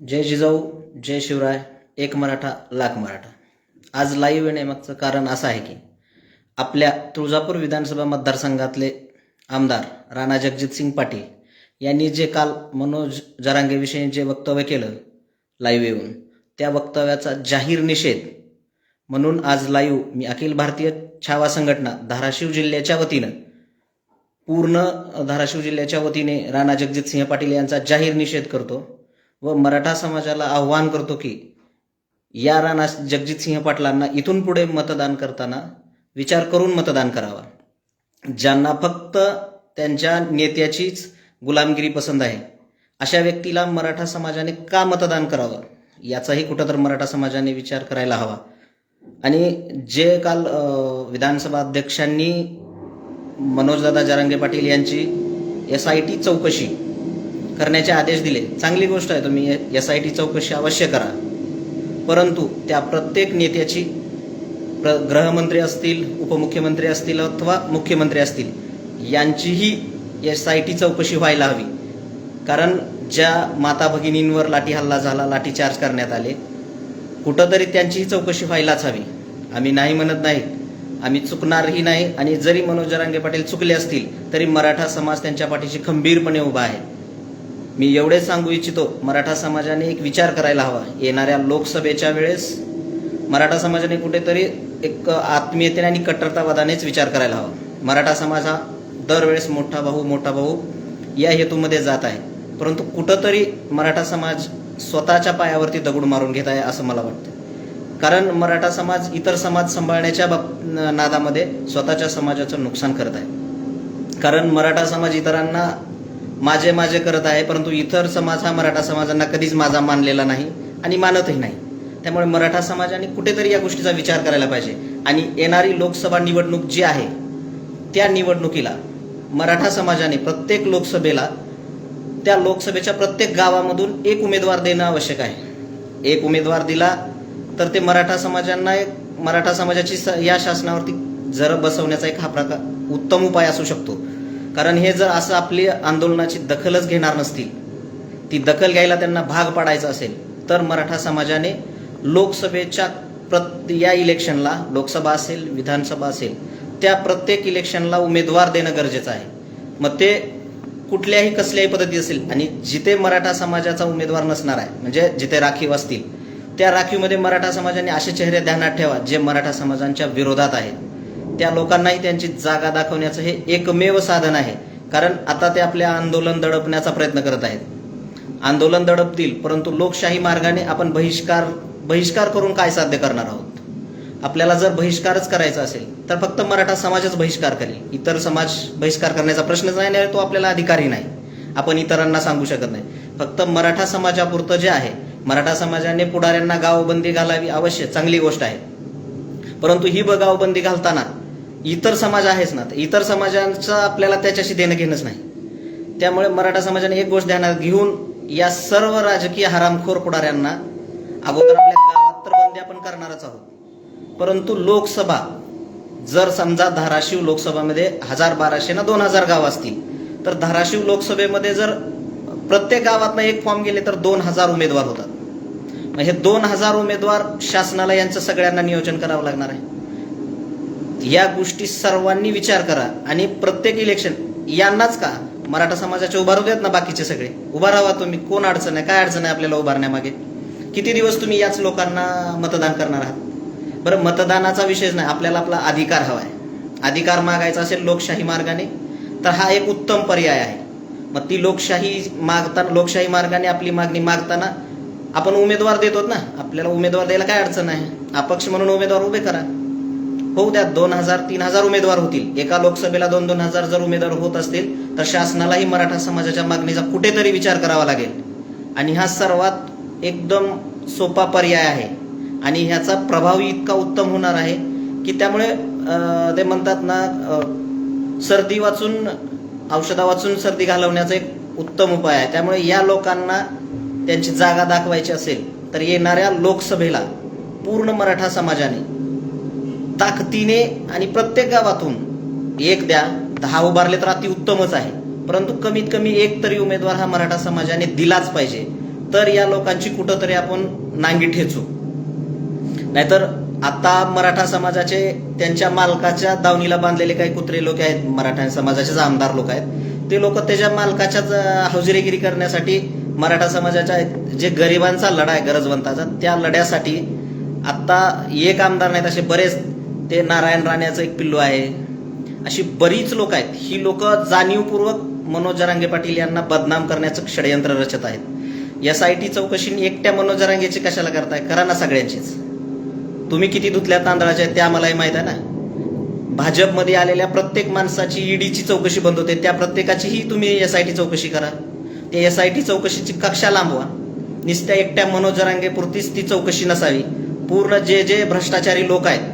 जय जिजाऊ जय शिवराय एक मराठा लाख मराठा. आज लाईव्ह येण्यामागचं कारण असं आहे की आपल्या तुळजापूर विधानसभा मतदारसंघातले आमदार राणा जगजितसिंग पाटील यांनी जे काल मनोज जरांगेविषयी जे वक्तव्य केलं लाईव्ह येऊन त्या वक्तव्याचा जाहीर निषेध म्हणून आज लाईव्ह मी अखिल भारतीय छावा संघटना धाराशिव जिल्ह्याच्या वतीनं पूर्ण धाराशिव जिल्ह्याच्या वतीने राणा जगजितसिंह पाटील यांचा जाहीर निषेध करतो. व मराठा समाजाला आव्हान करतो की या राणा जगजितसिंह पाटलांना इथून पुढे मतदान करताना विचार करून मतदान करावा. ज्यांना फक्त त्यांच्या नेत्याचीच गुलामगिरी पसंत आहे अशा व्यक्तीला मराठा समाजाने का मतदान करावं? याचाही कुठं तर मराठा समाजाने विचार करायला हवा. आणि जे काल विधानसभा अध्यक्षांनी मनोजदादा जारंगे पाटील यांची एस आय टी चौकशी करण्याचे आदेश दिले. चांगली गोष्ट आहे तुम्ही एस आय टी चौकशी अवश्य करा. परंतु त्या प्रत्येक नेत्याची प्र गृहमंत्री असतील उपमुख्यमंत्री असतील अथवा मुख्यमंत्री असतील यांचीही एस आय टी चौकशी व्हायला हवी. कारण ज्या माता भगिनींवर लाठी हल्ला झाला लाठीचार्ज करण्यात आले कुठंतरी त्यांचीही चौकशी व्हायलाच हवी. आम्ही नाही म्हणत नाही. आम्ही चुकणारही नाही आणि जरी मनोज जरांगे पाटील चुकले असतील तरी मराठा समाज त्यांच्या पाठीशी खंबीरपणे उभा आहे. मी एवढेच सांगू इच्छितो मराठा समाजाने एक विचार करायला हवा. येणाऱ्या लोकसभेच्या वेळेस मराठा समाजाने कुठेतरी एक आत्मीयतेने आणि कट्टरतावादानेच विचार करायला हवा. मराठा समाज हा दरवेळेस मोठा भाऊ मोठा भाऊ या हेतूमध्ये जात आहे. परंतु कुठंतरी मराठा समाज स्वतःच्या पायावरती दगड मारून घेत आहे असं मला वाटतं. कारण मराठा समाज इतर समाज सांभाळण्याच्या बाब नादामध्ये स्वतःच्या समाजाचं नुकसान करत आहे. कारण मराठा समाज इतरांना माझे माझे करत आहे परंतु इतर समाज हा मराठा समाजांना कधीच माझा मानलेला नाही आणि मानतही नाही. त्यामुळे मराठा समाजाने कुठेतरी या गोष्टीचा विचार करायला पाहिजे. आणि येणारी लोकसभा निवडणूक जी आहे त्या निवडणुकीला मराठा समाजाने प्रत्येक लोकसभेला त्या लोकसभेच्या प्रत्येक गावामधून एक उमेदवार देणं आवश्यक आहे. एक उमेदवार दिला तर ते मराठा समाजांना एक मराठा समाजाची स- या शासनावरती जर बसवण्याचा एक हा प्रकार उत्तम उपाय असू शकतो. कारण हे जर असं आपली आंदोलनाची दखलच घेणार नसतील ती दखल घ्यायला त्यांना भाग पाडायचा असेल तर मराठा समाजाने लोकसभेच्या प्रत या इलेक्शनला लोकसभा असेल विधानसभा असेल त्या प्रत्येक इलेक्शनला उमेदवार देणं गरजेचं आहे. मग ते कुठल्याही कसल्याही पद्धती असेल आणि जिथे मराठा समाजाचा उमेदवार नसणार आहे म्हणजे जिथे राखीव असतील त्या राखीवमध्ये मराठा समाजाने असे चेहरे ध्यानात ठेवा जे मराठा समाजांच्या विरोधात आहेत. त्या लोकांनाही त्यांची जागा दाखवण्याचं हे एकमेव साधन आहे. कारण आता ते आपल्या आंदोलन दडपण्याचा प्रयत्न करत आहेत. आंदोलन दडपतील परंतु लोकशाही मार्गाने आपण बहिष्कार बहिष्कार करून काय साध्य करणार आहोत? आपल्याला जर बहिष्कारच करायचा असेल तर फक्त मराठा समाजच बहिष्कार करेल. इतर समाज बहिष्कार करण्याचा प्रश्नच नाही तो आपल्याला अधिकारी नाही. आपण इतरांना सांगू शकत नाही. फक्त मराठा समाजापुरतं जे आहे मराठा समाजाने पुढाऱ्यांना गावबंदी घालावी अवश्य चांगली गोष्ट आहे. परंतु ही ब गावबंदी घालताना इतर समाज आहेच ना. तर इतर समाजांचं आपल्याला त्याच्याशी देणं घेणंच नाही. त्यामुळे मराठा समाजाने एक गोष्ट ध्यानात घेऊन या सर्व राजकीय हरामखोर पुढाऱ्यांना अगोदर आपल्या गावात तर बंदी आपण करणारच आहोत. परंतु लोकसभा जर समजा धाराशिव लोकसभामध्ये हजार बाराशे ना दोन हजार गाव असतील तर धाराशिव लोकसभेमध्ये जर प्रत्येक गावातनं एक फॉर्म गेले तर दोन हजार उमेदवार होतात. मग हे दोन हजार उमेदवार शासनाला यांचं सगळ्यांना नियोजन करावं लागणार आहे. या गोष्टी सर्वांनी विचार करा आणि प्रत्येक इलेक्शन यांनाच का? मराठा समाजाचे उभारू देत ना बाकीचे सगळे? उभा राहा तुम्ही. कोण अडचण आहे? काय अडचण आहे आपल्याला उभारण्यामागे? किती दिवस तुम्ही याच लोकांना मतदान करणार आहात? बरं मतदानाचा विषयच नाही आपल्याला आपला अधिकार हवा आहे अधिकार मागायचा असेल लोकशाही मार्गाने तर हा एक उत्तम पर्याय आहे. मग ती लोकशाही मागताना लोकशाही मार्गाने आपली मागणी मागताना आपण उमेदवार देतो ना? आपल्याला उमेदवार द्यायला काय अडचण आहे? अपक्ष म्हणून उमेदवार उभे करा. होऊ द्या दोन हजार तीन हजार उमेदवार होतील. एका लोकसभेला दोन दोन हजार जर उमेदवार होत असतील तर शासनालाही मराठा समाजाच्या मागणीचा कुठेतरी विचार करावा लागेल. आणि हा सर्वात एकदम सोपा पर्याय आहे. आणि ह्याचा प्रभावही इतका उत्तम होणार आहे की त्यामुळे ते म्हणतात ना सर्दी वाचून औषधा वाचून सर्दी घालवण्याचा एक उत्तम उपाय आहे. त्यामुळे या लोकांना त्यांची जागा दाखवायची असेल तर येणाऱ्या लोकसभेला पूर्ण मराठा समाजाने ताकदीने आणि प्रत्येक गावातून एक द्या दहा उभारले तर अति उत्तमच आहे. परंतु कमीत कमी एक तरी उमेदवार हा मराठा समाजाने दिलाच पाहिजे. तर या लोकांची कुठंतरी आपण नांगी ठेचू. नाहीतर आता मराठा समाजाचे त्यांच्या मालकाच्या दावणीला बांधलेले काही कुत्रे लोक आहेत मराठा समाजाचेच आमदार लोक आहेत. ते लोक त्याच्या मालकाच्याच अं, करण्यासाठी मराठा समाजाच्या जे गरिबांचा लढा आहे गरजवंताचा त्या लढ्यासाठी आता एक आमदार नाहीत असे बरेच ते नारायण राण्याचं एक पिल्लू आहे. अशी बरीच लोक आहेत. ही लोक जाणीवपूर्वक मनोज जरांगे पाटील यांना बदनाम करण्याचं षडयंत्र रचत आहेत. एस आय टी चौकशी एकट्या मनोज जरांगेची कशाला करताय? करा ना सगळ्यांचीच. तुम्ही किती धुतल्या तांदळाच्या आहेत ते आम्हालाही माहीत आहे ना? भाजपमध्ये आलेल्या प्रत्येक माणसाची ईडीची चौकशी बंद होते. त्या प्रत्येकाचीही तुम्ही एस आय टी चौकशी करा. ते एस आय टी चौकशीची कक्षा लांबवा. नुसत्या एकट्या मनोज जरांगे पुरतीच ती चौकशी नसावी. पूर्ण जे जे भ्रष्टाचारी लोक आहेत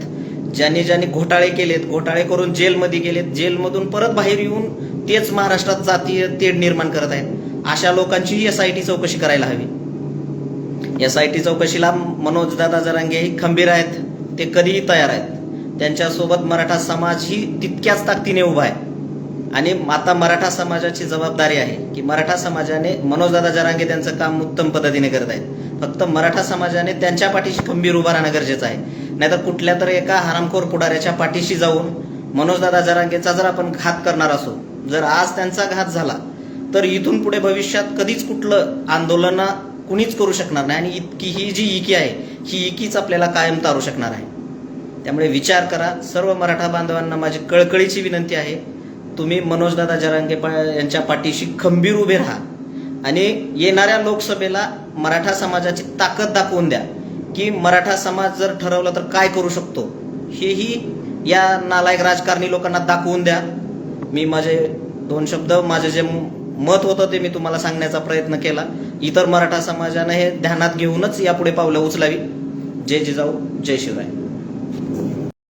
ज्यांनी ज्यांनी घोटाळे केलेत घोटाळे करून जेलमध्ये गेलेत जेलमधून परत बाहेर येऊन तेच महाराष्ट्रात जातीय तेढ निर्माण करत आहेत. अशा लोकांचीही एस आय टी चौकशी करायला हवी. एस आय टी चौकशीला मनोजदादा जरांगे ही खंबीर आहेत. ते कधीही तयार आहेत. त्यांच्यासोबत मराठा समाज ही तितक्याच ताकदीने उभा आहे. आणि आता मराठा समाजाची जबाबदारी आहे की मराठा समाजाने मनोजदादा जरांगे त्यांचं काम उत्तम पद्धतीने करत आहेत. फक्त मराठा समाजाने त्यांच्या पाठीशी खंबीर उभा राहणं गरजेचं आहे. नाहीतर कुठल्या तर एका हरामखोर पुढाऱ्याच्या पाठीशी जाऊन मनोजदादा जरांगेचा जर आपण घात करणार असो जर आज त्यांचा घात झाला तर इथून पुढे भविष्यात कधीच कुठलं आंदोलन कुणीच करू शकणार नाही. आणि इतकी ही जी इकी आहे ही इकीच आपल्याला कायम तारू शकणार आहे. त्यामुळे विचार करा. सर्व मराठा बांधवांना माझी कळकळीची विनंती आहे. तुम्ही मनोजदादा जरांगे यांच्या पाठीशी खंबीर उभे राहा. आणि येणाऱ्या लोकसभेला मराठा समाजाची ताकद दाखवून द्या. की मराठा समाज जर ठरवलं तर काय करू शकतो? हेही या नालायक राजकारणी लोकांना दाखवून द्या. मी माझे दोन शब्द माझे जे मत होतं ते मी तुम्हाला सांगण्याचा प्रयत्न केला. इतर मराठा समाजानं हे ध्यानात घेऊनच यापुढे पावलं उचलावी. जय जिजाऊ जय शिवराय.